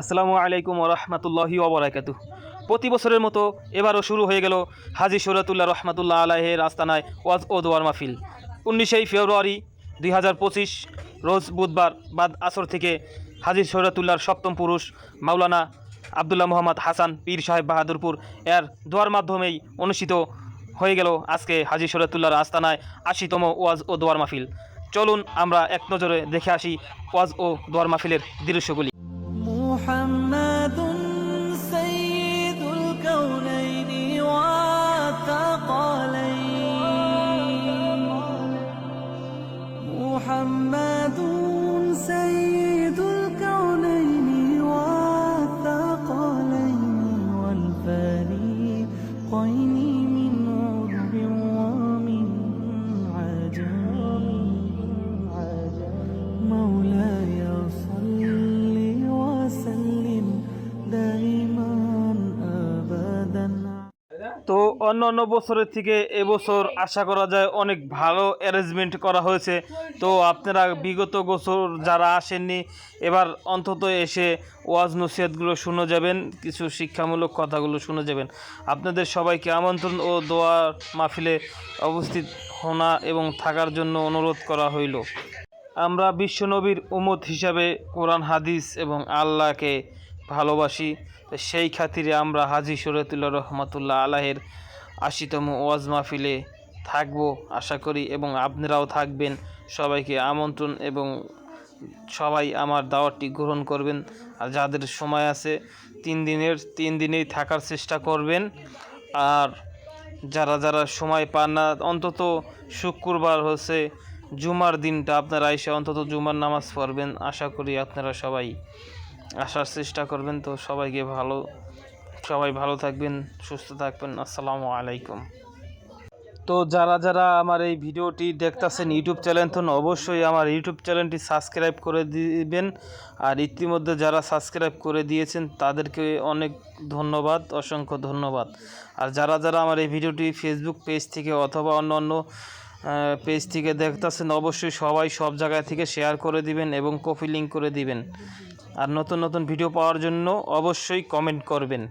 আসসালামু আলাইকুম রহমতুল্লাহি ওবরাকাতু প্রতি বছরের মতো এবারও শুরু হয়ে গেল হাজি সৈরতুল্লাহ রহমতুল্লাহ আলাহের আস্তানায় ওয়াজ ও দোয়ার মাহফিল। উনিশেই ফেব্রুয়ারি দুই হাজার পঁচিশ, রোজ বুধবার বাদ আসর থেকে হাজি সৈরতুল্লাহর সপ্তম পুরুষ মাওলানা আবদুল্লাহ মোহাম্মদ হাসান পীর সাহেব বাহাদুরপুর এর দোয়ার মাধ্যমেই অনুষ্ঠিত হয়ে গেল আজকে হাজি সৈরতুল্লাহর আস্তানায় আশিতম ওয়াজ ও দোয়ার মাহফিল। চলুন আমরা এক নজরে দেখে আসি ওয়াজ ও দোয়ার মাহফিলের দৃশ্যগুলি। محمد سيد الكونين والثقلين. محمد তো অন্য অন্য বছরের থেকে এবছর আশা করা যায় অনেক ভালো অ্যারেঞ্জমেন্ট করা হয়েছে। তো আপনারা বিগত বছর যারা আসেননি, এবার অন্তত এসে ওয়াজ নসিহতগুলো শুনে যাবেন, কিছু শিক্ষামূলক কথাগুলো শুনে যাবেন। আপনাদের সবাইকে আমন্ত্রণ ও দোয়া মাহফিলে অবস্থিত হোনা এবং থাকার জন্য অনুরোধ করা হইল। আমরা বিশ্বনবীর উমত হিসাবে কোরআন, হাদিস এবং আল্লাহকে ভালোবাসি। সেই খাতিরে আমরা হাজি শরীয়তুল্লাহ রহমতুল্লাহ আলাহের আশিতম ওয়াজ মাহফিলে থাকব, আশা করি, এবং আপনারাও থাকবেন। সবাইকে আমন্ত্রণ এবং সবাই আমার দাওয়াতটি গ্রহণ করবেন। আর যাদের সময় আছে, তিন দিনের, তিন দিনেই থাকার চেষ্টা করবেন। আর যারা যারা সময় পান না, অন্তত শুক্রবার হচ্ছে জুমার দিনটা আপনারা এসে অন্তত জুমার নামাজ পড়বেন। আশা করি আপনারা সবাই আসার চেষ্টা করবেন তো সবাইকে ভালো, সবাই ভালো থাকবেন, সুস্থ থাকবেন, আসসালামু আলাইকুম। তো যারা যারা আমার এই ভিডিওটি দেখতেছেন ইউটিউব চ্যানেল, তো অবশ্যই আমার ইউটিউব চ্যানেলটি সাবস্ক্রাইব করে দিবেন। আর ইতিমধ্যে যারা সাবস্ক্রাইব করে দিয়েছেন, তাদেরকে অনেক ধন্যবাদ, অসংখ্য ধন্যবাদ। আর যারা যারা আমার এই ভিডিওটি ফেসবুক পেজ থেকে অথবা অন্য অন্য পেজ থেকে দেখতেছেন, অবশ্যই সবাই সব জায়গা থেকে শেয়ার করে দিবেন এবং কপি লিঙ্ক করে দিবেন। আর নতুন নতুন ভিডিও পাওয়ার জন্য অবশ্যই কমেন্ট করবেন।